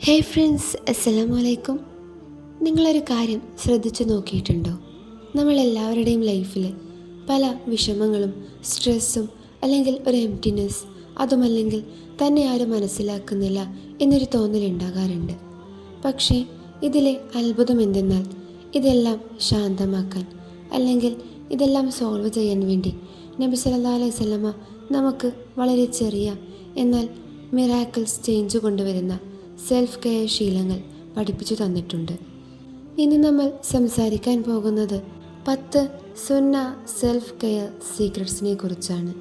Hey friends അസ്സലാമു അലൈക്കും നിങ്ങളൊരു കാര്യം ശ്രദ്ധിച്ചു നോക്കിയിട്ടുണ്ടോ? നമ്മളെല്ലാവരുടെയും ലൈഫിൽ പല വിഷമങ്ങളും സ്ട്രെസ്സും അല്ലെങ്കിൽ ഒരു എംറ്റിനെസ് അതുമല്ലെങ്കിൽ തന്നെ ആരും മനസ്സിലാക്കുന്നില്ല എന്നൊരു തോന്നലുണ്ടാകാറുണ്ട് പക്ഷേ ഇതിലെ അത്ഭുതം എന്തെന്നാൽ ഇതെല്ലാം ശാന്തമാക്കാൻ അല്ലെങ്കിൽ ഇതെല്ലാം സോൾവ് ചെയ്യാൻ വേണ്ടി നബി സല്ലാ അലൈഹി സ്വലമ നമുക്ക് വളരെ ചെറിയ എന്നാൽ മിറാക്കിൾസ് ചേഞ്ച് കൊണ്ടുവരുന്ന സെൽഫ് കെയർ ശീലങ്ങൾ പഠിപ്പിച്ചു തന്നിട്ടുണ്ട്. ഇനി നമ്മൾ സംസാരിക്കാൻ പോകുന്നത് പത്ത് സുന്ന സെൽഫ് കെയർ സീക്രട്സിനെ കുറിച്ചാണ്.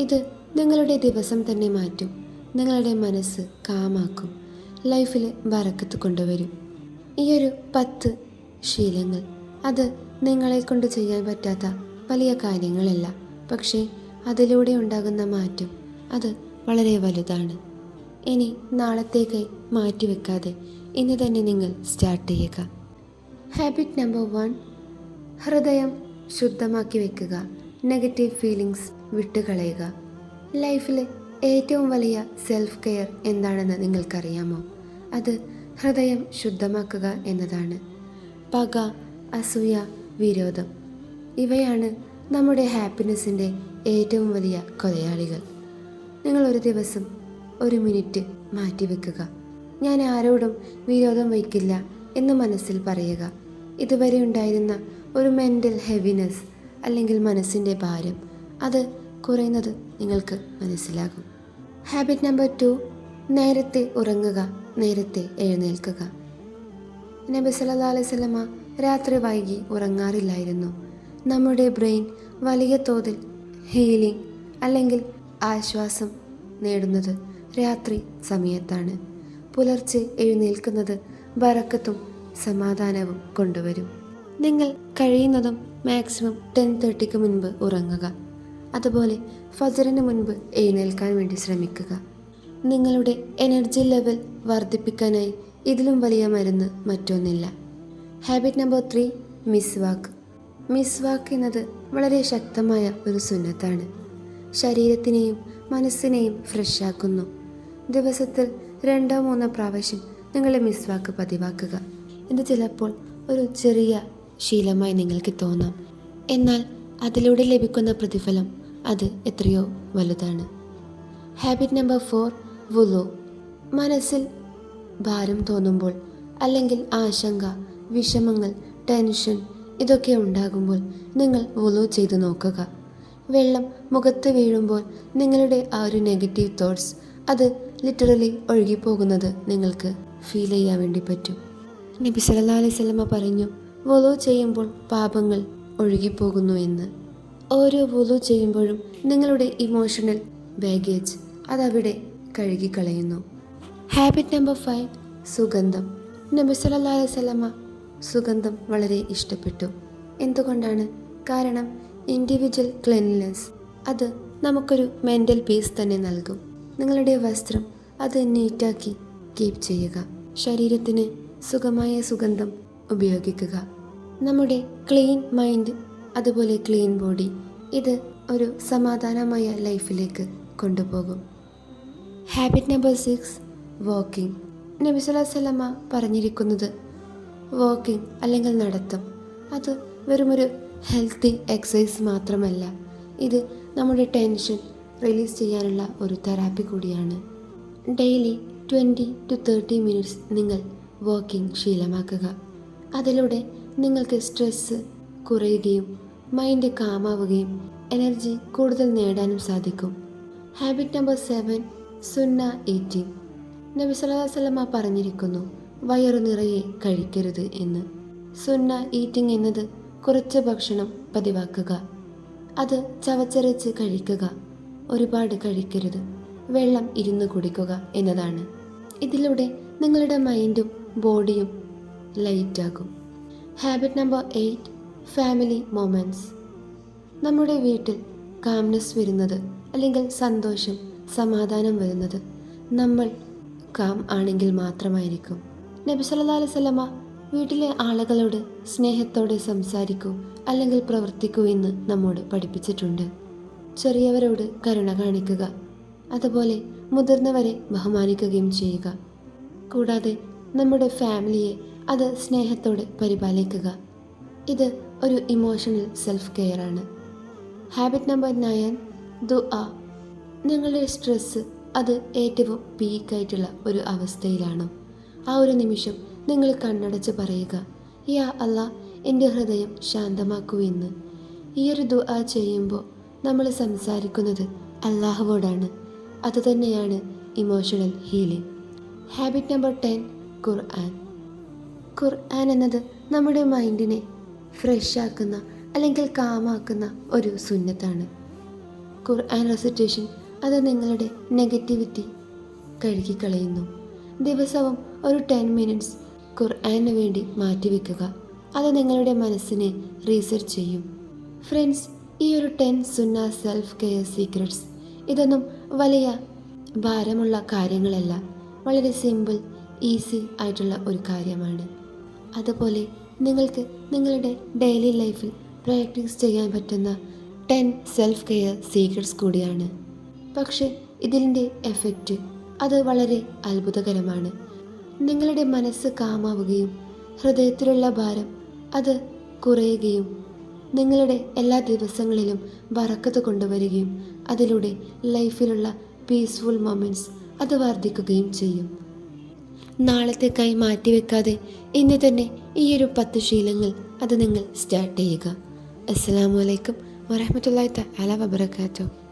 ഇത് നിങ്ങളുടെ ദിവസം തന്നെ മാറ്റും. നിങ്ങളുടെ മനസ്സ് കാമാക്കും. ലൈഫിൽ വറക്കത്ത് കൊണ്ടുവരും. ഈയൊരു പത്ത് ശീലങ്ങൾ അത് നിങ്ങളെ കൊണ്ട് ചെയ്യാൻ പറ്റാത്ത വലിയ കാര്യങ്ങളല്ല. പക്ഷേ അതിലൂടെ ഉണ്ടാകുന്ന മാറ്റം അത് വളരെ വലുതാണ്. ഇനി നാളത്തേക്ക് മാറ്റിവെക്കാതെ ഇന്ന് തന്നെ നിങ്ങൾ സ്റ്റാർട്ട് ചെയ്യുക. ഹാബിറ്റ് നമ്പർ വൺ ഹൃദയം ശുദ്ധമാക്കി വെക്കുക. നെഗറ്റീവ് ഫീലിങ്സ് വിട്ടുകളയുക. ലൈഫിൽ ഏറ്റവും വലിയ സെൽഫ് കെയർ എന്താണെന്ന് നിങ്ങൾക്കറിയാമോ? അത് ഹൃദയം ശുദ്ധമാക്കുക എന്നതാണ്. പക അസൂയ വിരോധം ഇവയാണ് നമ്മുടെ ഹാപ്പിനെസ്സിന്റെ ഏറ്റവും വലിയ കൊലയാളികൾ. നിങ്ങൾ ഒരു ദിവസം ഒരു മിനിറ്റ് മാറ്റിവെക്കുക ഞാൻ ആരോടും വിരോധം വയ്ക്കില്ല എന്ന് മനസ്സിൽ പറയുക. ഇതുവരെ ഉണ്ടായിരുന്ന ഒരു മെന്റൽ ഹെവിനെസ് അല്ലെങ്കിൽ മനസ്സിന്റെ ഭാരം അത് കുറയുന്നത് നിങ്ങൾക്ക് മനസ്സിലാകും. ഹാബിറ്റ് നമ്പർ ടു നേരത്തെ ഉറങ്ങുക നേരത്തെ എഴുന്നേൽക്കുക. നബി സല്ലാ അലൈഹി വസല്ലമ രാത്രി വൈകി ഉറങ്ങാറില്ലായിരുന്നു. നമ്മുടെ ബ്രെയിൻ വലിയ തോതിൽ ഹീലിംഗ് അല്ലെങ്കിൽ ആശ്വാസം നേടുന്നത് രാത്രി സമയത്താണ്. പുലർച്ചെ എഴുന്നേൽക്കുന്നത് ബറക്കത്തും സമാധാനവും കൊണ്ടുവരും. നിങ്ങൾ കഴിയുന്നതും മാക്സിമം ടെൻ തേർട്ടിക്ക് മുൻപ് ഉറങ്ങുക. അതുപോലെ ഫജറിന് മുൻപ് എഴുന്നേൽക്കാൻ വേണ്ടി ശ്രമിക്കുക. നിങ്ങളുടെ എനർജി ലെവൽ വർദ്ധിപ്പിക്കാനായി ഇതിലും വലിയ മരുന്ന് മറ്റൊന്നില്ല. ഹാബിറ്റ് നമ്പർ ത്രീ മിസ്വാക്ക് മിസ്വാക്ക് എന്നത് വളരെ ശക്തമായ ഒരു സുന്നത്താണ്. ശരീരത്തിനെയും മനസ്സിനെയും ഫ്രഷാക്കുന്നു. ദിവസത്തിൽ രണ്ടോ മൂന്നോ പ്രാവശ്യം നിങ്ങളെ മിസ്വാക്ക് പതിവാക്കുക. ഇത് ചിലപ്പോൾ ഒരു ചെറിയ ശീലമായി നിങ്ങൾക്ക് തോന്നാം. എന്നാൽ അതിലൂടെ ലഭിക്കുന്ന പ്രതിഫലം അത് എത്രയോ വലുതാണ്. ഹാബിറ്റ് നമ്പർ ഫോർ വുലു മനസ്സിൽ ഭാരം തോന്നുമ്പോൾ അല്ലെങ്കിൽ ആശങ്ക വിഷമങ്ങൾ ടെൻഷൻ ഇതൊക്കെ ഉണ്ടാകുമ്പോൾ നിങ്ങൾ വുലു ചെയ്ത് നോക്കുക. വെള്ളം മുഖത്ത് വീഴുമ്പോൾ നിങ്ങളുടെ ആ ഒരു നെഗറ്റീവ് തോട്ട്സ് അത് ലിറ്ററലി ഒഴുകിപ്പോകുന്നത് നിങ്ങൾക്ക് ഫീൽ ചെയ്യാൻ വേണ്ടി പറ്റും. നബി സല്ലാ അലൈഹി വസല്ലമ പറഞ്ഞു വുളു ചെയ്യുമ്പോൾ പാപങ്ങൾ ഒഴുകിപ്പോകുന്നു എന്ന്. ഓരോ വുളു ചെയ്യുമ്പോഴും നിങ്ങളുടെ ഇമോഷണൽ ബാഗേജ് അതവിടെ കഴുകിക്കളയുന്നു. ഹാബിറ്റ് നമ്പർ ഫൈവ് സുഗന്ധം. നബി സല്ലാ അലൈഹി വസല്ലമ സുഗന്ധം വളരെ ഇഷ്ടപ്പെട്ടു. എന്തുകൊണ്ടാണ്? കാരണം ഇൻഡിവിജ്വൽ ക്ലെൻലിനെസ് അത് നമുക്കൊരു മെന്റൽ പീസ് തന്നെ നൽകും. നിങ്ങളുടെ വസ്ത്രം അത് നീറ്റാക്കി കീപ്പ് ചെയ്യുക. ശരീരത്തിന് സുഖമായ സുഗന്ധം ഉപയോഗിക്കുക. നമ്മുടെ ക്ലീൻ മൈൻഡ് അതുപോലെ ക്ലീൻ ബോഡി ഇത് ഒരു സമാധാനമായ ലൈഫിലേക്ക് കൊണ്ടുപോകും. ഹാബിറ്റ് നമ്പർ സിക്സ് വാക്കിംഗ് നബി സല്ലല്ലാഹു പറഞ്ഞിരിക്കുന്നത് വാക്കിംഗ് അല്ലെങ്കിൽ നടത്തം. അത് വെറുമൊരു ഹെൽത്തി എക്സസൈസ് മാത്രമല്ല ഇത് നമ്മുടെ ടെൻഷൻ റിലീസ് ചെയ്യാനുള്ള ഒരു തെറാപ്പി കൂടിയാണ്. Daily twenty two thirty minutes നിങ്ങൾ വാക്കിംഗ് ശീലമാക്കുക. അതിലൂടെ നിങ്ങൾക്ക് സ്ട്രെസ്സ് കുറയുകയും മൈൻഡ് കാമാവുകയും എനർജി കൂടുതൽ നേടാനും സാധിക്കും. ഹാബിറ്റ് നമ്പർ സെവൻ സുന്ന ഈറ്റിംഗ് നബി അലൈഹി പറഞ്ഞിരിക്കുന്നു വയറു നിറയെ കഴിക്കരുത് എന്ന്. സുന്ന ഈറ്റിംഗ് എന്നത് കുറച്ച് ഭക്ഷണം പതിവാക്കുക. അത് ചവച്ചരച്ച് കഴിക്കുക. ഒരുപാട് കഴിക്കരുത്. വെള്ളം ഇരുന്ന് കുടിക്കുക എന്നതാണ്. ഇതിലൂടെ നിങ്ങളുടെ മൈൻഡും ബോഡിയും ലൈറ്റാകും. Habit number eight family moments നമ്മുടെ വീട്ടിൽ കാംനെസ് വരുന്നത് അല്ലെങ്കിൽ സന്തോഷം സമാധാനം വരുന്നത് നമ്മൾ കാം ആണെങ്കിൽ മാത്രമായിരിക്കും. നബി വസല്ലമ വീട്ടിലെ ആളുകളോട് സ്നേഹത്തോടെ സംസാരിക്കൂ അല്ലെങ്കിൽ പ്രവർത്തിക്കൂ എന്ന് നമ്മോട് പഠിപ്പിച്ചിട്ടുണ്ട്. ചെറിയവരോട് കരുണ കാണിക്കുക അതുപോലെ മുതിർന്നവരെ ബഹുമാനിക്കുകയും ചെയ്യുക. കൂടാതെ നമ്മുടെ ഫാമിലിയെ അത് സ്നേഹത്തോടെ പരിപാലിക്കുക. ഇത് ഒരു ഇമോഷണൽ സെൽഫ് കെയർ ആണ് ഹാബിറ്റ് നമ്പർ നയൻ ദു ആ നിങ്ങളുടെ സ്ട്രെസ്സ് അത് ഏറ്റവും പീക്കായിട്ടുള്ള ഒരു അവസ്ഥയിലാണ്. ആ ഒരു നിമിഷം നിങ്ങൾ കണ്ണടച്ച് പറയുക യാ അല്ല എന്റെ ഹൃദയം ശാന്തമാക്കൂ എന്ന്. ഈ ഒരു ദുആ ചെയ്യുമ്പോൾ നമ്മൾ സംസാരിക്കുന്നത് അള്ളാഹുവോടാണ് അതുതന്നെയാണ് emotional healing habit number ten ഖുർആൻ ഖുർആൻ എന്നത് നമ്മുടെ മൈൻഡിനെ ഫ്രഷ് ആക്കുന്ന അല്ലെങ്കിൽ കാമാക്കുന്ന ഒരു സുന്നത്താണ്. ഖുർആൻ റെസിറ്റേഷൻ അത് നിങ്ങളുടെ നെഗറ്റിവിറ്റി കഴുകിക്കളയുന്നു. ദിവസവും ഒരു ടെൻ മിനിറ്റ്സ് ഖുർആാനു വേണ്ടി മാറ്റിവെക്കുക അത് നിങ്ങളുടെ മനസ്സിനെ റീസെർച്ച് ചെയ്യും. ഫ്രണ്ട്സ് ഈ ഒരു ടെൻ സുന്ന സെൽഫ് കെയർ സീക്രട്സ് ഇതൊന്നും വലിയ ഭാരമുള്ള കാര്യങ്ങളല്ല. വളരെ സിമ്പിൾ ഈസി ആയിട്ടുള്ള ഒരു കാര്യമാണ്. അതുപോലെ നിങ്ങൾക്ക് നിങ്ങളുടെ ഡെയിലി ലൈഫിൽ പ്രാക്ടീസ് ചെയ്യാൻ പറ്റുന്ന ടെൻ സെൽഫ് കെയർ സീക്രട്സ് കൂടിയാണ്. പക്ഷേ ഇതിന്റെ എഫക്റ്റ് അത് വളരെ അത്ഭുതകരമാണ്. നിങ്ങളുടെ മനസ്സ് കാമാവുകയും ഹൃദയത്തിലുള്ള ഭാരം അത് കുറയുകയും നിങ്ങളുടെ എല്ലാ ദിവസങ്ങളിലും വറക്കത്ത് കൊണ്ടുവരികയും അതിലൂടെ ലൈഫിലുള്ള പീസ്ഫുൾ മൊമെന്റ്സ് അത് വർദ്ധിക്കുകയും ചെയ്യും. നാളത്തേക്കായി മാറ്റിവെക്കാതെ ഇന്ന് തന്നെ ഈ ഒരു പത്ത് ശീലങ്ങൾ അത് നിങ്ങൾ സ്റ്റാർട്ട് ചെയ്യുക. അസ്സലാമു അലൈക്കും വറഹമത്തല്ലാത്ത അല വബർക്കാത്തു